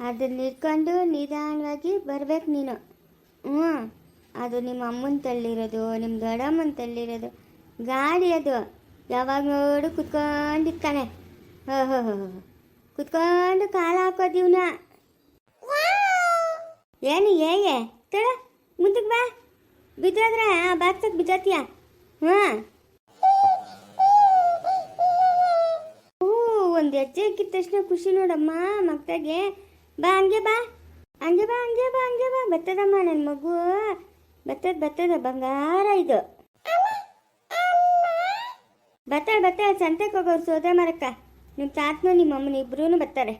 ಅದನ್ನ ಇಟ್ಕೊಂಡು ನಿಧಾನವಾಗಿ ಬರ್ಬೇಕು ನೀನು. ಹ್ಞೂ, ಅದು ನಿಮ್ಮ ಅಮ್ಮನ ತಳ್ಳಿರೋದು ನಿಮ್ಮ ದೊಡ್ಡಮ್ಮನ ತಳ್ಳಿರೋದು ಗಾಡಿ ಅದು. ಯಾವಾಗ ನೋಡು ಕುತ್ಕೊಂಡಿರ್ತಾನೆ. ಹೋ ಹೋ ಹೋ. ಕುತ್ಕೊಂಡು ಕಾಲ ಹಾಕೋದಿವ್ನ ಏನು ಹೇಗೆ ತಡ, ಮುಂದಕ್ಕೆ ಬಾ. ಬಿದ್ದೋದ್ರೆ ಆ ಬಾಕ್ಸಕ್ಕೆ ಬಿದ್ದೋತೀಯ? ಹಾಂ ಹೂ, ಒಂದು ಹೆಜ್ಜೆ ಇಕ್ಕಿದ ತಕ್ಷಣ ಖುಷಿ ನೋಡಮ್ಮ ಮಕ್ಕಳಿಗೆ ಬಾ. ಹಂಗೆ ಬಾ ಹಂಗೆ ಬಾ ಹಂಗೆ ಬಾ. ಹಂಗೆ ಬಾ ಬತ್ತದಮ್ಮ ನನ್ನ ಮಗು. ಬತ್ತದ ಬತ್ತದ ಬಂಗಾರ ಇದು. ಬರ್ತಾಳೆ ಬರ್ತಾಳೆ ಸಂತೆಗೆ ಹೋಗೋರು ಸೋದೆ ಮರಕ್ಕ. ನಿಮ್ಮ ತಾತನು ನಿಮ್ಮ ಅಮ್ಮನ ಬತ್ತಾರೆ. ಬರ್ತಾರೆ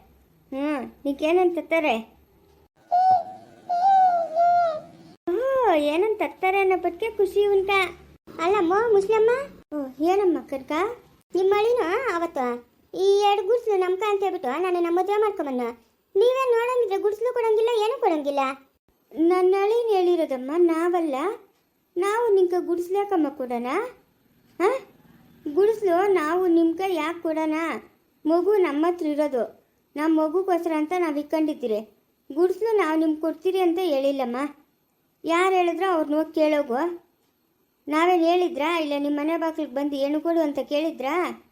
ಹ್ಞೂ ನೀಕೇನಂತ ತರ್ತಾರೆ ಓ ಏನಂತ ತರ್ತಾರೆ ಅನ್ನೋ ಬಗ್ಗೆ ಖುಷಿ ಉಂಟ. ಅಲ್ಲಮ್ಮ, ಮುಸ್ಲಮ್ಮ? ಓ, ಏನಮ್ಮ ಕರ್ಕ? ನಿಮ್ಮ ಮಳಿನ ಅವತ್ತು? ಈ ಎರಡು ಗುಡ್ಸ್ಲು ನಮ್ಕ ಅಂತ ಹೇಳ್ಬಿಟ್ಟು ನಾನು ನಮ್ಮ ಮದುವೆ ಮಾಡ್ಕೊಂಬನ್ನ ನೀವೇ ನೋಡಂಗಿದ್ರೆ ಗುಡ್ಸ್ಲು ಕೊಡಂಗಿಲ್ಲ, ಏನು ಕೊಡಂಗಿಲ್ಲ. ನನ್ನ ಅಳಿನ ಹೇಳಿರೋದಮ್ಮ, ನಾವಲ್ಲ. ನಾವು ನಿಮ್ಗೆ ಗುಡಿಸ್ಲಾಕಮ್ಮ ಕೊಡೋಣ? ಹಾಂ? ಗುಡಿಸ್ಲು ನಾವು ನಿಮ್ಗೆ ಯಾಕೆ ಕೊಡೋಣ? ಮಗು ನಮ್ಮ ಹತ್ರ ಇರೋದು. ನಮ್ಮ ಮಗುಗೋಸ್ಕರ ಅಂತ ನಾವು ಇಕ್ಕೊಂಡಿದ್ದೀರಿ. ಗುಡಿಸ್ಲು ನಾವು ನಿಮ್ಗೆ ಕೊಡ್ತೀರಿ ಅಂತ ಹೇಳಿಲ್ಲಮ್ಮ. ಯಾರು ಹೇಳಿದ್ರು ಅವ್ರನ್ನ ಕೇಳೋಗು. ನಾವೇನು ಹೇಳಿದ್ರಾ? ಇಲ್ಲ ನಿಮ್ಮ ಮನೆ ಬಾಗಿಲಿಗೆ ಬಂದು ಏನು ಕೊಡು ಅಂತ ಕೇಳಿದ್ರಾ?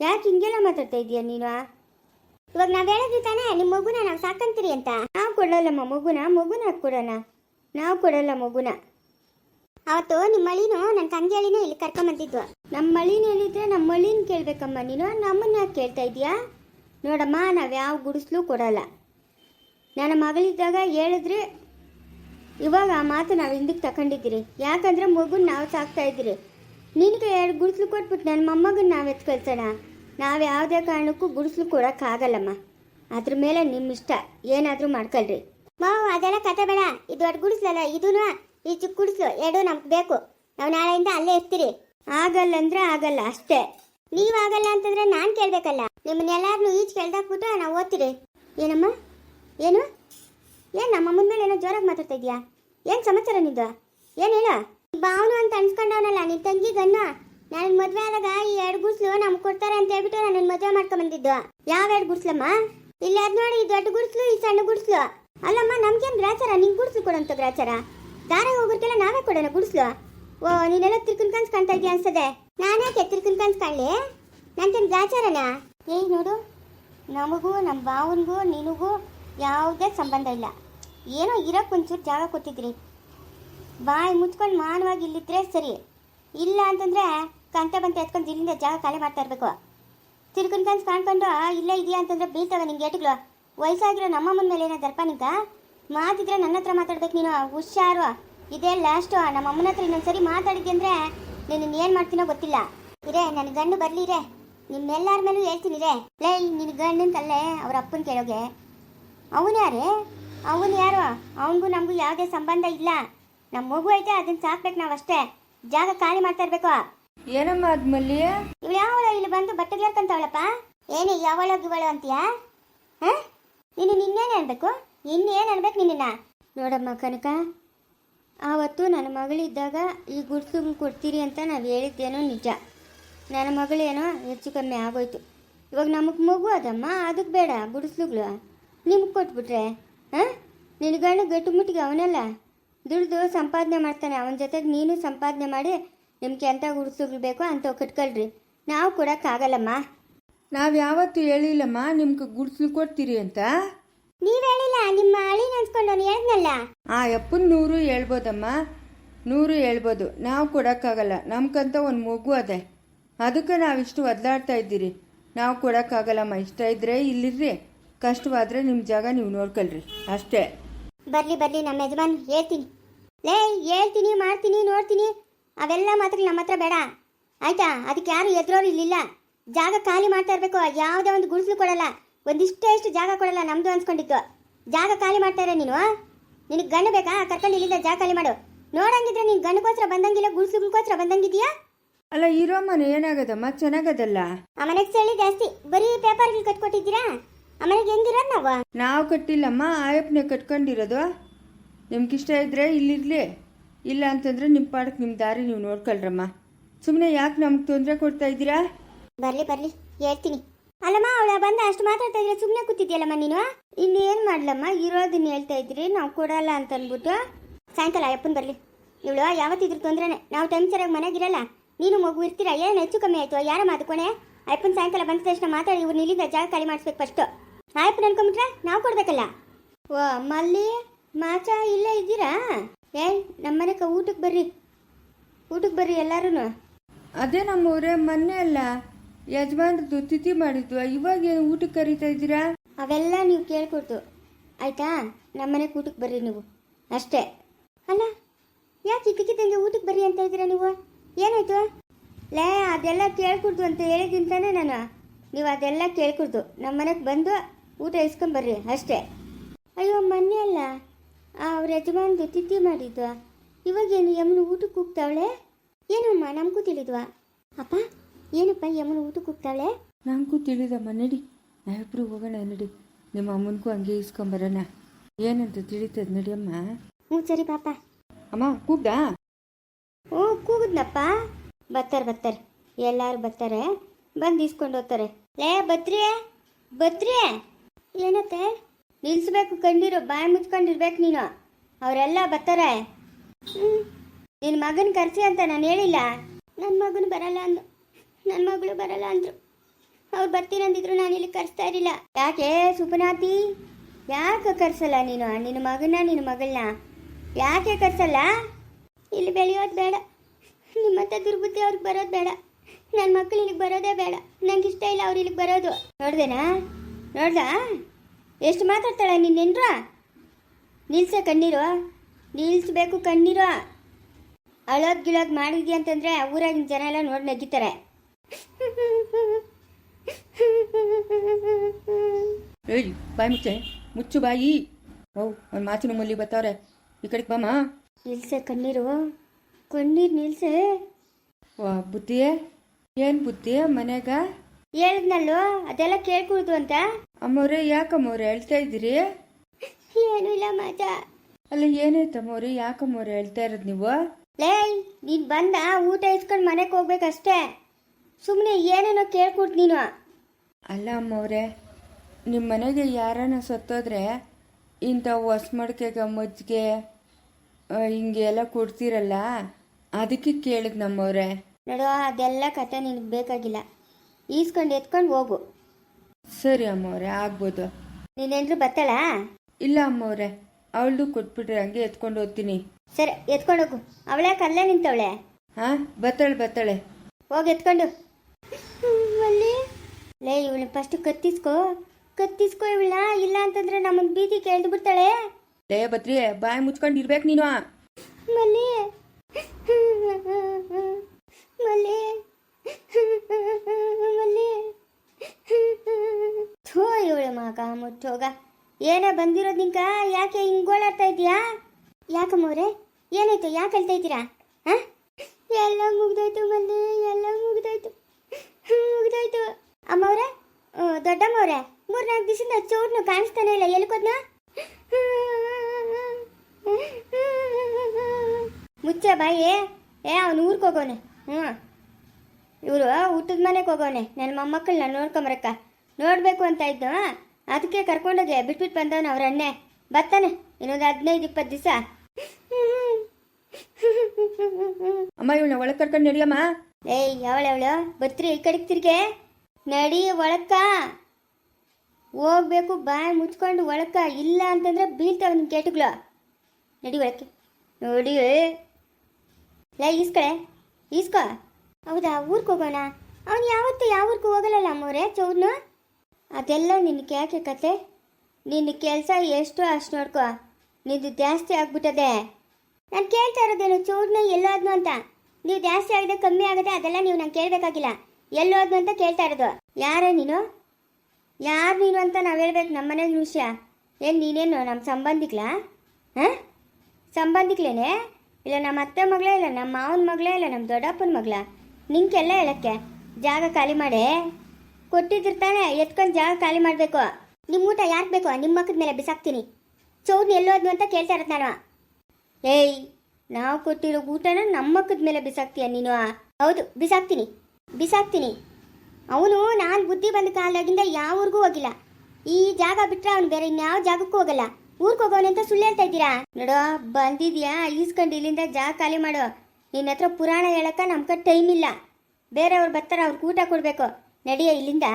ಯಾಕೆ ಹಿಂಗೆಲ್ಲ ಮಾತಾಡ್ತಾ ಇದೀಯ ನೀನು? ಇವಾಗ ನಾವು ಹೇಳಿದ್ವಿ ತಾನೇ ನಿಮ್ಮ ಮಗುನ ನಾವು ಸಾಕಂತೀರಿ ಅಂತ. ನಾವ್ ಕೊಡಲ್ಲಮ್ಮ ಮಗುನ ಮಗುನ ಕೊಡೋಣ. ನಾವು ಕೊಡಲ್ಲ ಮಗುನ. ಅವತ್ತು ನಿಮ್ಮ ಮಳಿನೂ ನನ್ನ ತಂಗಿಯಳಿನೂ ಇಲ್ಲಿ ಕರ್ಕೊಂಬಂದಿದ್ವು ನಮ್ಮ ಮಳಿನ ಹೇಳಿದ್ರೆ ನಮ್ಮ ಮಳಿನ ಕೇಳ್ಬೇಕಮ್ಮ ನೀನು, ನಮ್ಮನ್ನ ಕೇಳ್ತಾ ಇದೀಯಾ ನೋಡಮ್ಮ, ನಾವು ಯಾವ ಗುಡಿಸ್ಲು ಕೊಡಲ್ಲ. ನನ್ನ ಮಗಳಿದ್ದಾಗ ಹೇಳಿದ್ರೆ, ಇವಾಗ ಆ ಮಾತು ನಾವು ಹಿಂದಕ್ಕೆ ತಗೊಂಡಿದ್ದೀರಿ ಯಾಕಂದ್ರೆ ಮಗುನ ನಾವು ಸಾಕ್ತಾ ಇದ್ದೀರಿ. ನಿನಗೆ ಎರಡು ಗುಡಿಸ್ಲು ಕೊಟ್ಬಿಟ್ಟು ನನ್ನ ಮೊಮ್ಮಗನ ನಾವು ಎತ್ಕೊಳ್ಸೋಣ? ನಾವು ಯಾವುದೇ ಕಾರಣಕ್ಕೂ ಗುಡಿಸ್ಲು ಕೊಡೋಕ್ಕಾಗಲ್ಲಮ್ಮ ಅದ್ರ ಮೇಲೆ ನಿಮ್ಮ ಇಷ್ಟ ಏನಾದರೂ ಮಾಡ್ಕೊಳ್ರಿ. ಮಾವು ಅದೆಲ್ಲ ಕತೆ ಬೇಡ. ಇದು ದೊಡ್ಡ ಗುಡಿಸ್ಲಲ್ಲ ಇದೂನು ಈ ಚಿಕ್ಕ ಗುಡಿಸ್ಲು ಎರಡು ನಮ್ಗೆ ಬೇಕು. ನಾವು ನಾಳೆಯಿಂದ ಅಲ್ಲೇ ಇರ್ತೀರಿ. ಆಗಲ್ಲ ಅಂದ್ರೆ ಆಗಲ್ಲ ಅಷ್ಟೇ. ನೀವು ಆಗಲ್ಲ ಅಂತಂದ್ರೆ ನಾನು ಕೇಳಬೇಕಲ್ಲ. ನಿಮ್ಮನ್ನೆಲ್ಲಾರನ್ನೂ ಈಚ್ ಕೇಳ್ದಾಕ್ಬಿಟ್ಟು ನಾವು ಓದ್ತೀರಿ. ಏನಮ್ಮ? ಏನು? ಏನು ನಮ್ಮ ಅಮ್ಮನ ಮೇಲೆ ಏನೋ ಜೋರಾಗಿ ಮಾತಾಡ್ತಾ ಇದೀಯಾ ಏನು ಸಮಾಚಾರ ನಿಂದು? ಏನು ಹೇಳ? ಬಾವನು ಅಂತ ಅನ್ಸ್ಕೊಂಡವನಲ್ಲ ನಿನ್ನ ತಂಗಿ ಗನ್ನ ನನ್ನ ಮದ್ವೆ ಆದಾಗ ಈ ಎರಡು ಗುಡ್ಸ್ಲು ನಮ್ಗೆ ಕೊಡ್ತಾರೆ ಅಂತ ಹೇಳ್ಬಿಟ್ಟು ನನ್ನ ಮದ್ವೆ ಮಾಡ್ಕೊಂಡ್ ಬಂದಿದ್ದು ಯಾವ ಎರಡು ಗುಡ್ಸ್ಲಮ್ಮ ಇಲ್ಲ ಅದ್ ನೋಡಿ, ಈ ದೊಡ್ಡ ಗುಡ್ಸ್ಲು ಈ ಸಣ್ಣ ಗುಡ್ಸ್ಲು ಅಲ್ಲಮ್ಮ, ನಮ್ಗೇನ್ ಗ್ರಾಚಾರ? ನಿಂಗೆ ಗುಡ್ಸ್ಲು ಕೊಡೋಂತ ಗ್ರಾಚಾರ? ದಾರ ಹೋಗೋರ್ಗೆಲ್ಲ ನಾವೇ ಕೊಡೋಣ ಗುಡ್ಸ್ಲು? ಓ, ನೀನೆಲ್ಲ ತಿರ್ಕನ್ ಕನ್ಸ್ ಕಾಣ್ತಾ ಇದೀಯ ಅನ್ಸದೆ ನಾನ್ಯಾಕೆ ತಿರ್ಕನ್ ಕನ್ಸ್ ಕಾಣ್ಲಿ? ನಂತೇನ್ ಗ್ರಾಚಾರನ? ಏಯ್, ನೋಡು. ನಮಗೂ ನಮ್ಮ ಭಾವನಿಗೂ, ನಿನಗೂ ಯಾವುದೇ ಸಂಬಂಧ ಇಲ್ಲ. ಏನೋ ಇರೋಕ್ಕೆ ಒಂಚೂರು ಜಾಗ ಕೊಟ್ಟಿದ್ರಿ. ಬಾಯಿ ಮುಚ್ಕೊಂಡು ಮಾನವಾಗಿ ಇಲ್ಲಿದ್ರೆ ಸರಿ. ಇಲ್ಲ ಅಂತಂದ್ರೆ ಕಂತೆ ಬಂತ ಎತ್ಕೊಂಡು ಇಲ್ಲಿಂದ ಜಾಗ ಖಾಲಿ ಮಾಡ್ತಾ ಇರಬೇಕು. ತಿರ್ಗನ್ ಕನ್ಸ್ ಕಾಣ್ಕೊಂಡು ಇಲ್ಲೇ ಇದೆಯಾ? ಅಂತಂದ್ರೆ ಬೀಳ್ತಾವ ನಿಂಗೆ ಏಟುಗಳು ವಯಸ್ಸಾಗಿರೋ ನಮ್ಮಮ್ಮನ ಮೇಲೆ ಏನೋ ದರ್ಪ ನಿಂತ? ಮಾತಿದ್ರೆ ನನ್ನ ಹತ್ರ ಮಾತಾಡ್ಬೇಕು ನೀನು, ಹುಷಾರು. ಇದೇ ಲಾಸ್ಟು ನಮ್ಮ ಅಮ್ಮನ ಹತ್ರ ಇನ್ನೊಂದ್ಸರಿ ಮಾತಾಡಿದ್ದೆ ನೀನು ಏನು ಮಾಡ್ತೀನೋ ಗೊತ್ತಿಲ್ಲ. ಇರೇ ನನ್ನ ಗಂಡು ಬರಲಿ ರೇ ನಿಮ್ಮೆಲ್ಲರ ಮೇಲೂ ಹೇಳ್ತೀನಿ ರೇ ಲೇ ನಿನ್ನ ಗಂಡಂತಲ್ಲೇ ಅವ್ರ ಅಪ್ಪನ ಕೇಳೋಗೆ ಅವನು ಯಾರೇ? ಅವನು ಯಾರು? ಅವನಿಗೂ ನಮಗೂ ಯಾವುದೇ ಸಂಬಂಧ ಇಲ್ಲ. ನಮ್ಮ ಮಗು ಐತೆ ಅದನ್ನ ಸಾಕ್ಬೇಕು ಅಷ್ಟೇ ಜಾಗ ಖಾಲಿ ಮಾಡ್ತಾ ಇರ್ಬೇಕು. ಏನಮ್ಮ ಅದ್ಮಲ್ಲಿ ಇವಳು ಯಾವಳ ಇಲ್ಲಿ ಬಂದು ಬಟ್ಟೆ ಹೇಳ್ಕೊಂತವಳಪ್ಪ ಏನು ಯಾವಳ ಗಿವಳ ಅಂತೀಯಾ? ಹಾಂ? ನೀನು ನಿನ್ನೇನು ಅನ್ಬೇಕು? ಇನ್ನೇನು ಅನ್ಬೇಕು ನಿನ್ನ ನೋಡಮ್ಮ ಕನಕ, ಆವತ್ತು ನನ್ನ ಮಗಳಿದ್ದಾಗ ಈ ಗುಡ್ಸು ಕೊಡ್ತೀರಿ ಅಂತ ನಾವು ಹೇಳಿದ್ದೇನೋ ನಿಜ. ನನ್ನ ಮಗಳೇನೋ ಹೆಚ್ಚು ಕಮ್ಮಿ ಆಗೋಯ್ತು. ಇವಾಗ ನಮಗೆ ಮಗು ಅದಮ್ಮ ಅದಕ್ಕೆ ಬೇಡ ಗುಡಿಸ್ಲುಗಳು. ನಿಮ್ಗೆ ಕೊಟ್ಬಿಟ್ರೆ, ಹಾಂ? ನಿನ್ನ ಗಂಡ ಗಟ್ಟು ಮುಟ್ಟಿಗೆ ಅವನಲ್ಲ. ದುಡ್ದು ಸಂಪಾದನೆ ಮಾಡ್ತಾನೆ, ಅವನ ಜೊತೆಗೆ ನೀನು ಸಂಪಾದನೆ ಮಾಡಿ ನಿಮ್ಗೆ ಎಂಥ ಗುರುತುಗಳು ಬೇಕೋ ಅಂತ ಕಟ್ಕೊಳ್ರಿ ನಾವು ಕೊಡೋಕ್ಕಾಗಲ್ಲಮ್ಮ ನಾವು ಯಾವತ್ತೂ ಹೇಳಿಲ್ಲಮ್ಮ ನಿಮ್ಗೆ ಗುಡ್ಸ್ಲು ಕೊಡ್ತೀರಿ ಅಂತ. ನೀವು ಹೇಳಿಲ್ಲ ನಿಮ್ಮ ಅಳಿನ ಅನ್ಸ್ಕೊಂಡು ಅವ್ನು ಹೇಳಿದ್ನಲ್ಲ. ಆ ಅಪ್ಪನ ನೂರು ಹೇಳ್ಬೋದಮ್ಮ. ನೂರು ಹೇಳ್ಬೋದು. ನಾವು ಕೊಡೋಕ್ಕಾಗಲ್ಲ ನಮ್ಗಂತ ಒಂದು ಮಗು ಅದೆ. ಅದಕ್ಕೆ ನಾವಿಷ್ಟು ಒದ್ದಾಡ್ತಾ ಇದ್ದೀರಿ. ನಾವು ಕೊಡೋಕ್ಕಾಗಲ್ಲಮ್ಮ ಇಷ್ಟ ಇದ್ರೆ ಇಲ್ಲಿರ್ರಿ. ಕಷ್ಟವಾದರೆ ನಿಮ್ಮ ಜಾಗ ನೀವು ನೋಡ್ಕೊಳ್ರಿ. ಅಷ್ಟೇ. ಬರ್ಲಿ ಬರ್ಲಿ ನಮ್ಮ ಯಜಮಾನ್. ಹೇಳ್ತೀನಿ. ಲೇ ಹೇಳ್ತೀನಿ ಮಾಡ್ತೀನಿ ನೋಡ್ತೀನಿ. ಅವೆಲ್ಲ ಮಾತ್ರ ನಮ್ಮ ಹತ್ರ ಬೇಡ. ಆಯ್ತಾ? ಅದಕ್ಕೆ ಯಾರು ಎದುರೋರು ಇಲ್ಲಿಲ್ಲ. ಜಾಗ ಖಾಲಿ ಮಾಡ್ತಾ ಇರಬೇಕು. ಯಾವುದೇ ಒಂದು ಗುಡಿಸಲು ಕೊಡಲ್ಲ. ಒಂದಿಷ್ಟೇ ಇಷ್ಟು ಜಾಗ ಕೊಡಲ್ಲ ನಮ್ದು ಅನ್ಸ್ಕೊಂಡಿತ್ತು ಜಾಗ ಖಾಲಿ ಮಾಡ್ತಾ ಇರೋ ನೀನು ನಿನಗೆ ಗಂಡು ಬೇಕಾ? ಕರ್ಕೊಂಡು ಇಲ್ಲಿಂದ ಜಾಗ ಖಾಲಿ ಮಾಡು. ನೋಡಂಗಿದ್ರೆ ನೀನು ಗಂಡಕ್ಕೋಸ್ಕರ ಬಂದಂಗಿಲ್ಲ ಗುಡಿಸ್ಲುಗೋಸ್ಕರ ಬಂದಂಗಿದೆಯಾ? ಅಲ್ಲ ಇರೋ ಮನೆ ಏನಾಗದಮ್ಮ ಚೆನ್ನಾಗದಲ್ಲ? ಆ ಮನೆಗೆ ಚಳಿ ಜಾಸ್ತಿ. ಬರೀ ಪೇಪರ್ಗಳು ಕಟ್ಕೊಟ್ಟಿದ್ದೀರಾ? ಆ ಮನೆಗೆ ಹೆಂಗಿರೋದು ನಾವು? ನಾವು ಕಟ್ಟಿಲ್ಲಮ್ಮ ಆಯಪ್ಪನೇ ಕಟ್ಕೊಂಡಿರೋದು. ನಿಮ್ಗಿಷ್ಟ ಇದ್ರೆ ಇಲ್ಲಿರ್ಲಿ. ಇಲ್ಲ ಅಂತಂದ್ರೆ ನಿಮ್ಮ ಪಾಡಕ್ಕೆ ನಿಮ್ಮ ದಾರಿ ನೀವು ನೋಡ್ಕೊಳ್ರಮ್ಮ. ಸುಮ್ಮನೆ ಯಾಕೆ ನಮ್ಗೆ ತೊಂದರೆ ಕೊಡ್ತಾ ಇದ್ದೀರಾ? ಬರ್ಲಿ ಬರ್ಲಿ, ಹೇಳ್ತೀನಿ. ಅಲ್ಲಮ್ಮ, ಅವಳ ಬಂದ ಅಷ್ಟು ಮಾತಾಡ್ತಾ ಇದ್ರೆ ಸುಮ್ಮನೆ ಕೂತಿದ್ಯಲ್ಲಮ್ಮ ನೀನು? ಇನ್ನೇನು ಮಾಡ್ಲಮ್ಮ? ಇರೋದನ್ನ ಹೇಳ್ತಾ ಇದ್ರಿ, ನಾವು ಕೊಡಲ್ಲ ಅಂತ ಅಂದ್ಬಿಟ್ಟು ಸಾಯಂಕಾಲ ಅಪ್ಪನ ಬರಲಿ. ಇವಳು, ಯಾವತ್ತಿದ್ರು ತೊಂದ್ರೆನೆ. ನಾವು ಟೈಮ್ ಸರಿಯಾಗಿ ಮನೆಗಿರಲ್ಲ. ನೀನು ಮಗು ಇರ್ತೀರಾ? ಏನು ಹೆಚ್ಚು ಕಮ್ಮಿ ಆಯಿತು? ಯಾರ ಮಾತುಕೊಣೆ ಅಯ್ಯಪ್ಪನ ಸಾಯಂಕಾಲ ಬಂದ ತಕ್ಷಣ ಮಾತಾಡಿ, ಇವ್ರು ಇಲ್ಲಿಂದ ಜಾಗ ಖಾಲಿ ಮಾಡಿಸ್ಬೇಕು ಫಸ್ಟು ಆಯಪ್ಪನ ಅನ್ಕೊಂಬಿಟ್ರೆ ನಾವು ಕೊಡ್ಬೇಕಲ್ಲ? ಓ, ಮಲ್ಲಿ, ಮಾಚ, ಇಲ್ಲೇ ಇದ್ದೀರಾ? ಏಯ್ ನಮ್ಮನೆಗೆ ಊಟಕ್ಕೆ ಬರ್ರಿ. ಊಟಕ್ಕೆ ಬರ್ರಿ ಎಲ್ಲರೂ ಅದೇ ನಮ್ಮವ್ರೆ ಮೊನ್ನೆ ಅಲ್ಲ ಯಜಮಾನ್ರದ್ದು ತಿಥಿ ಮಾಡಿದ್ದು. ಇವಾಗ ಏನು ಊಟಕ್ಕೆ ಕರೀತಾ ಇದ್ದೀರಾ? ಅವೆಲ್ಲ ನೀವು ಕೇಳ್ಕೊಡ್ತು. ಆಯ್ತಾ? ನಮ್ಮನೆ ಊಟಕ್ಕೆ ಬರ್ರಿ ನೀವು. ಅಷ್ಟೇ. ಅಲ್ಲ ಯಾಕೆ ಇದ್ದಕ್ಕಿದ್ದಂಗೆ ಊಟಕ್ಕೆ ಬರ್ರಿ ಅಂತ ಇದ್ದೀರಾ ನೀವು? ಏನಾಯ್ತು? ಲೇ ಅದೆಲ್ಲ ಕೇಳ್ಕೊಡ್ತು ಅಂತ ಹೇಳಿದಿಂತಾನೆ ನಾನು. ನೀವು ಅದೆಲ್ಲ ಕೇಳ್ಕೊಡ್ತು. ನಮ್ಮನೆಗೆ ಬಂದು ಊಟ ಇಸ್ಕೊಂಬರ್ರಿ ಅಷ್ಟೇ. ಅಯ್ಯೋ ಮೊನ್ನೆ ಅಲ್ಲ ಅವ್ರ ಯಜಮಾನ್ದು ತಿಥಿ ಮಾಡಿದ್ದು. ಇವಾಗೇನು ಯಮುನು ಊಟಕ್ಕೆ ಹೋಗ್ತಾವಳೆ? ಏನಮ್ಮ ನಮಗೂ ತಿಳಿದ್ವಾ? ಅಪ್ಪ ಏನಪ್ಪ ಯಮನ ಊಟಕ್ಕೆ ಹೋಗ್ತಾಳೆ ನನಗೂ ತಿಳಿದಮ್ಮ ನಡಿ. ನಾವಿಬ್ರು ಹೋಗೋಣ ನಡಿ. ನಿಮ್ಮ ಅಮ್ಮನಿಗೂ ಹಂಗೆ ಇಸ್ಕೊಂಬರೋಣ. ಏನಂತ ತಿಳಿತದ ನಡಿಯಮ್ಮ ಹ್ಞೂ ಸರಿ ಪಾಪ. ಅಮ್ಮ ಕೂಗ್ದಾ? ಓ ಕೂಗುದ್ನಪ್ಪ ಬರ್ತಾರೆ ಬರ್ತಾರೆ ಎಲ್ಲಾರು ಬರ್ತಾರೆ ಬಂದು ಇಸ್ಕೊಂಡು ಹೋಗ್ತಾರೆ. ಲೇ ಬತ್ರಿ ಬತ್ರಿ ಏನತ್ತೆ? ನಿಲ್ಸ್ಬೇಕು ಕಂಡಿರೋ ಬಾಯಿ ಮುಚ್ಕೊಂಡಿರ್ಬೇಕು ನೀನು. ಅವರೆಲ್ಲ ಬರ್ತಾರೆ ನಿನ್ನ ಮಗನ ಕರ್ಸಿ ಅಂತ ನಾನು ಹೇಳಿಲ್ಲ. ನನ್ನ ಮಗನು ಬರಲ್ಲ ಅಂದ್ರು. ನನ್ನ ಮಗಳು ಬರಲ್ಲ ಅಂದ್ರು. ಅವ್ರು ಬರ್ತೀನಿ ಅಂದಿದ್ರು ನಾನು ಇಲ್ಲಿ ಕರ್ಸ್ತಾ ಇರಲಿಲ್ಲ. ಯಾಕೆ ಸುಪನಾತಿ? ಯಾಕೆ ಕರ್ಸಲ್ಲ ನೀನು? ನಿನ್ನ ಮಗನ ನಿನ್ನ ಮಗಳನ್ನ ಯಾಕೆ ಕರ್ಸಲ್ಲ? ಇಲ್ಲಿ ಬೆಳೆಯೋದು ಬೇಡ. ನಿಮ್ಮ ಹತ್ರ ದುರ್ಬುದ್ಧಿ ಅವ್ರಿಗೆ ಬರೋದು ಬೇಡ. ನನ್ನ ಮಕ್ಕಳು ಇಲ್ಲಿಗೆ ಬರೋದೇ ಬೇಡ. ನಂಗೆ ಇಷ್ಟ ಇಲ್ಲ ಅವ್ರು ಇಲ್ಲಿಗೆ ಬರೋದು. ನೋಡ್ದೇನಾ? ನೋಡ್ದಾ? ಎಷ್ಟು ಮಾತಾಡ್ತಾಳೆ ನಿನ್ನೆನ್ರ ನಿಲ್ಸ ಕಣ್ಣೀರು. ನಿಲ್ಸ್ಬೇಕು ಕಣ್ಣೀರು. ಅಳೋದ್ ಗಿಳೋದ್ ಮಾಡಿದ್ಯಾ ಅಂತಂದ್ರೆ ಊರಾಗಿನ ಜನ ಎಲ್ಲ ನೋಡಿ ನಗಿತಾರೆ. ಏಯ್ ಬಾಯಿ ಮುಚ್ಚೆ. ಮುಚ್ಚು ಬಾಯಿ. ಓ ಒಂದು ಮಾತಿನ ಮುಲ್ಲಿ ಬರ್ತಾವ್ರೆ. ಈ ಕಡೆಗೆ ಬಾಮ ನಿಲ್ಸೆ ಕಣ್ಣೀರು. ಕಣ್ಣೀರು ನಿಲ್ಸೆ. ವಾ ಬುದ್ಧಿಯೇ? ಏನು ಬುದ್ಧಿ ಮನೆಗೆ ಹೇಳಿದ್ನಲ್ಲೋ ಅದೆಲ್ಲ ಕೇಳ್ಕೊಳ್ತು ಅಂತ? ಅಮ್ಮವ್ರೆ ಯಾಕಮ್ಮವ್ರೆ? ಹೇಳ್ತಾ ಇದ್ದೀರಿ? ಏನು ಇಲ್ಲ ಮಾತ. ಅಲ್ಲ ಯಾಕ ಮೋರಿ ಹೇಳ್ತಾ ಇರೋದು ನೀವು? ಲೇಯ್ ನೀನ್ ಬಂದ ಊಟ ಇಸ್ಕೊಂಡು ಮನೆಗೆ ಹೋಗ್ಬೇಕಷ್ಟೇ. ಸುಮ್ಮನೆ ಏನೇನೋ ಕೇಳ್ಕೊಡ್ ನೀನು. ಅಲ್ಲ ಅಮ್ಮವ್ರೆ ನಿಮ್ಮ ಮನೆಗೆ ಯಾರನ್ನ ಸತ್ತೋದ್ರೆ ಇಂಥ ಹೊಸ ಮಡಿಕೆಗೆ ಮಜ್ಜಿಗೆ ಆ, ಹಿಂಗೆ ಎಲ್ಲ ಕೊಡ್ತೀರಲ್ಲ? ಅದಕ್ಕೆ ಕೇಳಿದ್ ನಮ್ಮವ್ರೆ. ನೋಡು ಅದೆಲ್ಲ ಕತೆ ನಿನಗೆ ಬೇಕಾಗಿಲ್ಲ. ಈಸ್ಕೊಂಡು ಎತ್ಕೊಂಡು ಹೋಗು. ಸರಿ ಅಮ್ಮವ್ರೆ ಆಗ್ಬೋದು. ನೀನೇನ್ರು ಬತ್ತಳ ಇಲ್ಲ ಅಮ್ಮವ್ರೆ. ಅವಳದು ಕೊಟ್ಬಿಟ್ರೆ ಹಂಗೆ ಎತ್ಕೊಂಡು ಹೋಗ್ತೀನಿ. ಸರಿ ಎತ್ಕೊಂಡು ಹೋಗು. ಅವಳೇ ಕಲ್ಲೇ ನಿಂತವಳೆ. ಹಾ ಬತ್ತಾಳೆ ಬತ್ತಾಳೆ. ಹೋಗಿ ಎತ್ಕೊಂಡು. ಅಲ್ಲಿ ಲೇ ಇವಳು ಫಸ್ಟ್ ಕತ್ತಿಸ್ಕೋ. ಕತ್ತಿಸ್ಕೋ ಇವಳ ಇಲ್ಲ ಅಂತಂದ್ರೆ ನಮ್ಮನ್ನ ಬೀದಿ ಕೇಳ್ದು ಬಿಡ್ತಾಳೆ. ಲೇ ಬತ್ರಿ ಬಾಯಿ ಮುಚ್ಕೊಂಡು ಇರ್ಬೇಕು ನೀನು. ಮಲ್ಲಿ. ಮಲ್ಲಿ. ಮಲ್ಲಿ. ಥೋ ಇವಳು ಮಗ ಮುಟ್ಟೋಗ ಏನ ಬಂದಿರೋದ್ ನಿಂಕ? ಯಾಕೆ ಹಿಂಗೋಳಾಡ್ತಾ ಇದೀಯಾ ಯಾಕಮ್ಮವ್ರೆ ಏನಾಯ್ತು? ಯಾಕೆ ಹೇಳ್ತಾ ಇದ್ದೀರಾ? ಹಾಂ? ಎಲ್ಲ ಮುಗ್ದೋಯ್ತು ಮಲ್ಲಿ, ಎಲ್ಲ ಮುಗ್ದೋಯ್ತು. ಮುಗ್ದೋಯ್ತು. ಅಮ್ಮವ್ರೆ ದೊಡ್ಡಮ್ಮವ್ರೆ ಮೂರ್ನಾಲ್ಕು ದಿವಸದಿಂದ ಚೂರ್ನು ಕಾಣಿಸ್ತಾನೆ ಇಲ್ಲ. ಎಲ್ಕೋದ್ನ ಮುಚ್ಚ ಬಾಯಿ. ಏ, ಅವನು ಊರಿಗೆ ಹೋಗೋನೆ. ಹ್ಞೂ ಇವರು ಊಟದ ಮನೆಗೆ ಹೋಗೋನೆ. ನನ್ನ ಮೊಮ್ಮಕ್ಕಳನ್ನ ನೋಡ್ಕೊಂಬರಕ್ಕ ನೋಡಬೇಕು ಅಂತ ಇದ್ದು. ಅದಕ್ಕೆ ಕರ್ಕೊಂಡೋಗಿ ಬಿಟ್ಬಿಟ್ಟು ಬಂದವನು ಅವ್ರ ಅಣ್ಣೆ. ಬರ್ತಾನೆ. ಇನ್ನೊಂದು ಹದಿನೈದು ಇಪ್ಪತ್ತು ದಿವಸ. ಅಮ್ಮ ಇವಳನ್ನ ಒಳಗೆ ಕರ್ಕೊಂಡು ನಡಿಯಮ್ಮ. ಏಯ್ ಯಾವಳವಳು ಬತ್ರಿ ಈ ಕಡೆಗೆ ತಿರ್ಗೆ. ನಡಿ ಒಳಕ್ಕ. ಹೋಗ್ಬೇಕು ಬಾಯಿ ಮುಚ್ಕೊಂಡು ಒಳಕ್ಕ. ಇಲ್ಲ ಅಂತಂದ್ರೆ ಬೀಳ್ತಾವ ನಿಮ್ಮ ಕೇಟುಗಳು ನಡಿ ಒಳಕ್ಕೆ. ನೋಡಿ. ಲೇ ಈಸ್ಕಳೆ. ಈಸ್ಕೊ. ಹೌದಾ ಊರಿಗೆ ಹೋಗೋಣ? ಅವನು ಯಾವತ್ತೂ ಯಾವ ಊರ್ಗೂ ಹೋಗಲ್ಲಲ್ಲ ಅಮ್ಮವ್ರೆ ಚೌರ್ನು ಅದೆಲ್ಲ ನಿನ್ನ ಯಾಕೆ ಕತೆ? ನಿನ್ನ ಕೆಲಸ ಎಷ್ಟು ಅಷ್ಟು ನೋಡ್ಕೋ. ನಿಂದು ಜಾಸ್ತಿ ಆಗ್ಬಿಟ್ಟದೆ. ನಾನು ಕೇಳ್ತಾ ಇರೋದೇನು, ಚೂರ್ನ ಎಲ್ಲೋದ್ನು ಅಂತ. ನೀವು ಜಾಸ್ತಿ ಆಗದೆ ಕಮ್ಮಿ ಆಗದೆ ಅದೆಲ್ಲ ನೀವು ನಾನು ಕೇಳಬೇಕಾಗಿಲ್ಲ. ಎಲ್ಲೋದ್ನು ಅಂತ ಕೇಳ್ತಾ ಇರೋದು. ಯಾರ ನೀನು? ಯಾರು ನೀನು ಅಂತ ನಾವು ಹೇಳ್ಬೇಕು ನಮ್ಮ ಮನೇಲಿ ವಿಷಯ ಏನು ನೀನೇನು ನಮ್ಮ ಸಂಬಂಧಿಕ್ಲಾ ಹಾಂ? ಸಂಬಂಧಿಕ್ಲೇನೆ ಇಲ್ಲ ನಮ್ಮ ಅತ್ತೆ ಮಗಳೇ, ಇಲ್ಲ ನಮ್ಮ ಮಾವನ ಮಗಳೇ, ಇಲ್ಲ ನಮ್ಮ ದೊಡ್ಡಪ್ಪನ ಮಗಳ? ನಿಂಗೆಲ್ಲ ಹೇಳಕ್ಕೆ? ಜಾಗ ಖಾಲಿ ಮಾಡಿ? ಕೊಟ್ಟಿದ್ರು ತಾನೆ, ಎತ್ಕೊಂಡು ಜಾಗ ಖಾಲಿ ಮಾಡಬೇಕು. ನಿಮ್ಮ ಊಟ ಯಾಕೆ ಬೇಕು? ನಿಮ್ಮ ಮಕ್ಕದ ಮೇಲೆ ಬಿಸಾಕ್ತೀನಿ. ಚೌರ್ನ ಎಲ್ಲೋದ್ನು ಅಂತ ಕೇಳ್ತಾ ಇರೋದು ನಾನು. ಏಯ್, ನಾವು ಕೊಟ್ಟಿರೋ ಊಟನ ನಮ್ಮ ಮಕ್ಕದ ಮೇಲೆ ಬಿಸಾಕ್ತೀಯ ನೀನು? ಹೌದು, ಬಿಸಾಕ್ತೀನಿ. ಬಿಸಾಕ್ತೀನಿ. ಅವನು ನಾನು ಬುದ್ಧಿ ಬಂದ ಕಾಲಾಗಿಂದ ಯಾವ ಊರಿಗೂ ಹೋಗಿಲ್ಲ. ಈ ಜಾಗ ಬಿಟ್ಟರೆ ಅವನು ಬೇರೆ ಇನ್ಯಾವ ಜಾಗಕ್ಕೂ ಹೋಗಲ್ಲ. ಊರ್ಗೆ ಹೋಗೋನೆ ಅಂತ ಸುಳ್ಳು ಹೇಳ್ತಾ ಇದ್ದೀರಾ? ನೋಡೋ, ಬಂದಿದ್ಯಾ? ಈಸ್ಕೊಂಡು ಇಲ್ಲಿಂದ ಜಾಗ ಖಾಲಿ ಮಾಡು. ನಿನ್ನ ಹತ್ರ ಪುರಾಣ ಹೇಳಕ್ಕ ನಮ್ಗೆ ಟೈಮ್ ಇಲ್ಲ. ಬೇರೆಯವ್ರು ಬರ್ತಾರೆ, ಅವ್ರಿಗೆ ಊಟ ಕೊಡಬೇಕು. ನಡಿಯೇ ಇಲ್ಲಿಂದ.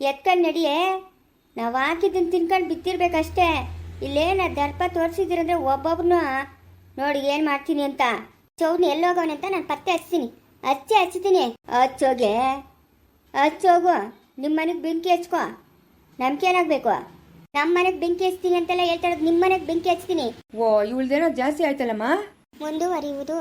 ಎತ್ಕೊಂಡು ನಡಿಯೇ. ನಾವು ಹಾಕಿದ್ದನ್ನು ತಿನ್ಕೊಂಡು ಬಿತ್ತಿರ್ಬೇಕಷ್ಟೇ ಇಲ್ಲೇನ ದರ್ಪ ತೋರಿಸಿದಿರಂದ್ರೆ ಒಬ್ಬೊಬ್ರನ್ನ ನೋಡಿ ಏನು ಮಾಡ್ತೀನಿ ಅಂತ. ಚೌನ ಎಲ್ಲೋಗವನೆ ಅಂತ ನಾನು ಪತ್ತೆ ಹಚ್ತೀನಿ. ಹಚ್ಚಿ ಹಚ್ತೀನಿ. ಹಚ್ಚೋಗೆ ಹಚ್ಚೋಗು ನಿಮ್ಮ ಮನೆಗೆ ಬೆಂಕಿ ಹಚ್ಕೋ. ನಮ್ಗೆ ಏನಾಗಬೇಕು? ನಮ್ಮ ಮನೆಗೆ ಬೆಂಕಿ ಹಚ್ತೀನಿ ಅಂತೆಲ್ಲ ಹೇಳ್ತಾಳೆ ನಿಮ್ಮ ಮನೆಗೆ ಬೆಂಕಿ ಹಚ್ತೀನಿ. ಓ ಇವಳ್ದೇನೋ ಜಾಸ್ತಿ ಆಯ್ತಲ್ಲಮ್ಮ? ಮುಂದುವರಿಯುವುದು.